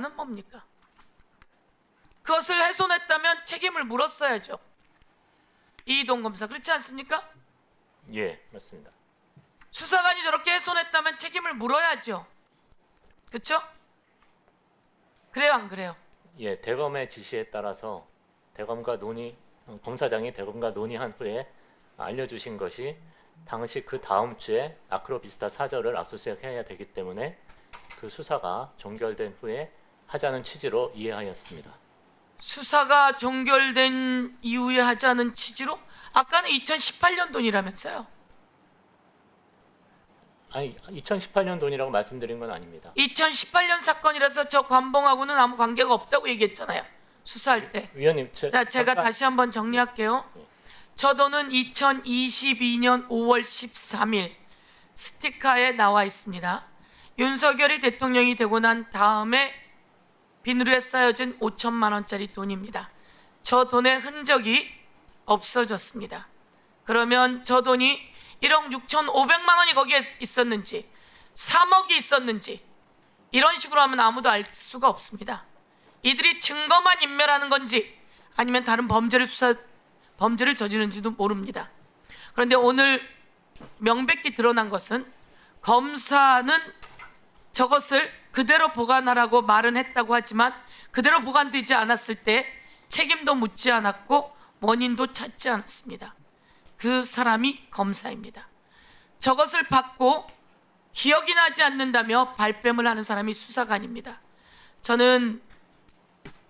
는 뭡니까? 그것을 훼손했다면 책임을 물었어야죠. 이동 검사 그렇지 않습니까? 예, 맞습니다. 수사관이 저렇게 훼손했다면 책임을 물어야죠. 그렇죠? 그래요, 안 그래요? 예, 대검의 지시에 따라서 대검과 논의 어, 검사장이 대검과 논의한 후에 알려주신 것이 당시 그 다음 주에 아크로비스타 사저를 압수수색해야 되기 때문에 그 수사가 종결된 후에 하자는 취지로 이해하였습니다. 수사가 종결된 이후에 하자는 취지로 아까는 2018년 돈이라면서요. 아니, 2018년 돈이라고 말씀드린 건 아닙니다. 2018년 사건이라서 저 관봉하고는 아무 관계가 없다고 얘기했잖아요. 수사할 때. 위원님, 제, 자, 제가 잠깐- 다시 한번 정리할게요. 저 돈은 2022년 5월 13일 스티커에 나와 있습니다. 윤석열이 대통령이 되고 난 다음에 비누리에 쌓여진 5천만 원짜리 돈입니다. 저 돈의 흔적이 없어졌습니다. 그러면 저 돈이 1억 6천5백만 원이 거기에 있었는지 3억이 있었는지 이런 식으로 하면 아무도 알 수가 없습니다. 이들이 증거만 인멸하는 건지 아니면 다른 범죄를 수사 범죄를 저지른지도 모릅니다. 그런데 오늘 명백히 드러난 것은 검사는 저것을 그대로 보관하라고 말은 했다고 하지만 그대로 보관되지 않았을 때 책임도 묻지 않았고 원인도 찾지 않았습니다. 그 사람이 검사입니다. 저것을 받고 기억이 나지 않는다며 발뺌을 하는 사람이 수사관입니다. 저는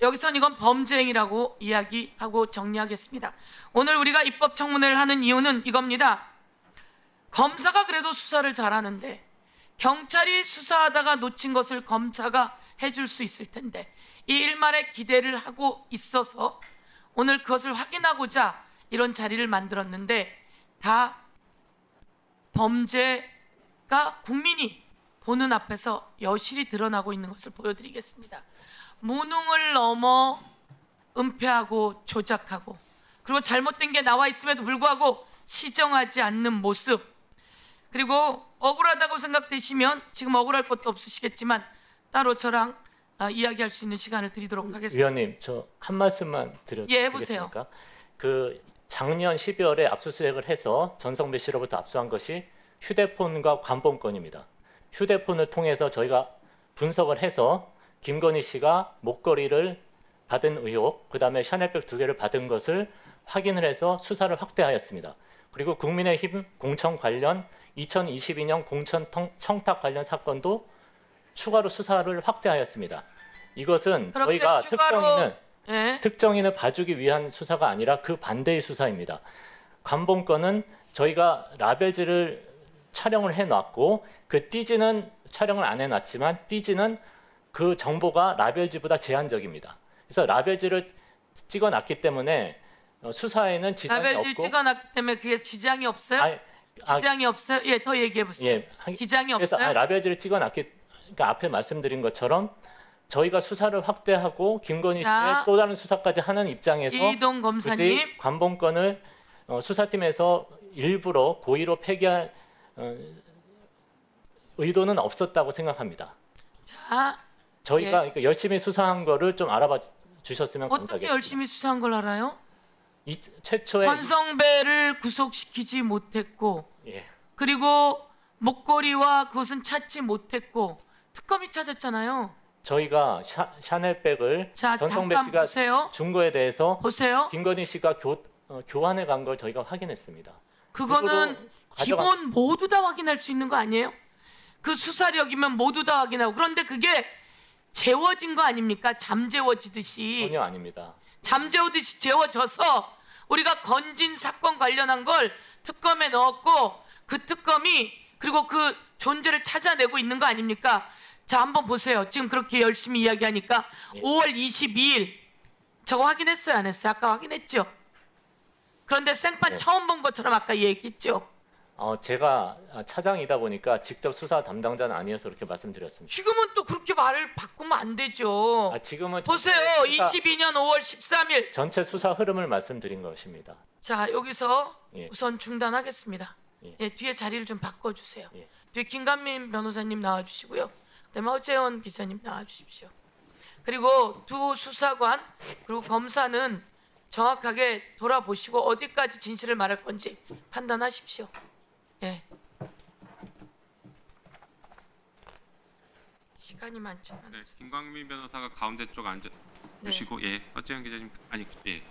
여기선 이건 범죄 행위라고 이야기하고 정리하겠습니다. 오늘 우리가 입법 청문회를 하는 이유는 이겁니다. 검사가 그래도 수사를 잘하는데 경찰이 수사하다가 놓친 것을 검사가 해줄 수 있을 텐데 이 일말에 기대를 하고 있어서 오늘 그것을 확인하고자 이런 자리를 만들었는데 다 범죄가 국민이 보는 앞에서 여실히 드러나고 있는 것을 보여드리겠습니다. 무능을 넘어 은폐하고 조작하고 그리고 잘못된 게 나와 있음에도 불구하고 시정하지 않는 모습 그리고 억울하다고 생각되시면 지금 억울할 것도 없으시겠지만 따로 저랑 아, 이야기할 수 있는 시간을 드리도록 하겠습니다. 위원님, 저 한 말씀만 드려도 예, 해보세요. 되겠습니까? 그 작년 12월에 압수수색을 해서 전성배 씨로부터 압수한 것이 휴대폰과 관본권입니다. 휴대폰을 통해서 저희가 분석을 해서 김건희 씨가 목걸이를 받은 의혹, 그다음에 샤넬백 두 개를 받은 것을 확인을 해서 수사를 확대하였습니다. 그리고 국민의힘 공천 관련 2022년 공천 통- 청탁 관련 사건도 추가로 수사를 확대하였습니다. 이것은 저희가 추가로 특정인은 예. 특정인을 봐주기 위한 수사가 아니라 그 반대의 수사입니다. 관본권은 저희가 라벨지를 촬영을 해놨고 그 띠지는 촬영을 안 해놨지만 띠지는 그 정보가 라벨지보다 제한적입니다. 그래서 라벨지를 찍어놨기 때문에 어, 수사에는 지장이 없고 찍어놨기 때문에 그게 지장이 없어요? 아니, 아, 지장이 없어요? 예, 더 얘기해 보세요. 예, 한- 지장이 그래서 없어요? 아, 라벨지를 찍어놨기 그러니까 앞에 말씀드린 것처럼 저희가 수사를 확대하고 김건희 자, 씨의 또 다른 수사까지 하는 입장에서 이동 검사님 굳이 관본권을 어, 수사팀에서 일부러 고의로 폐기할 어, 의도는 없었다고 생각합니다. 자 저희가 예. 그러니까 열심히 수사한 거를 좀 알아봐 주셨으면 어떻게 감사하겠습니다. 열심히 수사한 걸 알아요? 이, 최초에 권성배를 구속시키지 못했고 예, 그리고 목걸이와 그것은 찾지 못했고 특검이 찾았잖아요. 저희가 샤, 샤넬백을 자 잠깐 씨가 보세요. 준 거에 대해서 보세요. 김건희 씨가 교, 어, 교환해 간 걸 저희가 확인했습니다. 그거는 가져간- 기본 모두 다 확인할 수 있는 거 아니에요? 그 수사력이면 모두 다 확인하고 그런데 그게 재워진 거 아닙니까? 잠재워지듯이 전혀 아닙니다. 잠재우듯이 재워져서 우리가 건진 사건 관련한 걸 특검에 넣었고 그 특검이 그리고 그 존재를 찾아내고 있는 거 아닙니까? 자 한번 보세요. 지금 그렇게 열심히 이야기하니까 예. 5월 22일 저거 확인했어요 안 했어요? 아까 확인했죠. 그런데 생판 네. 처음 본 것처럼 아까 얘기했죠. 어, 제가 차장이다 보니까 직접 수사 담당자는 아니어서 그렇게 말씀드렸습니다. 지금은 또 그렇게 말을 바꾸면 안 되죠. 아, 지금은 보세요. 수사, 22년 5월 13일. 전체 수사 흐름을 말씀드린 것입니다. 자 여기서 예. 우선 중단하겠습니다. 예. 예. 뒤에 자리를 좀 바꿔 주세요. 예. 뒤에 김관민 변호사님 나와 주시고요. 그다음에 허재원 기자님 나와 주십시오. 그리고 두 수사관 그리고 검사는 정확하게 돌아보시고 어디까지 진실을 말할 건지 판단하십시오. 예. 시간이 많지만 네, 김광민 변호사가 가운데 쪽 앉아 네. 주시고 예, 허재현 기자님 아니 예.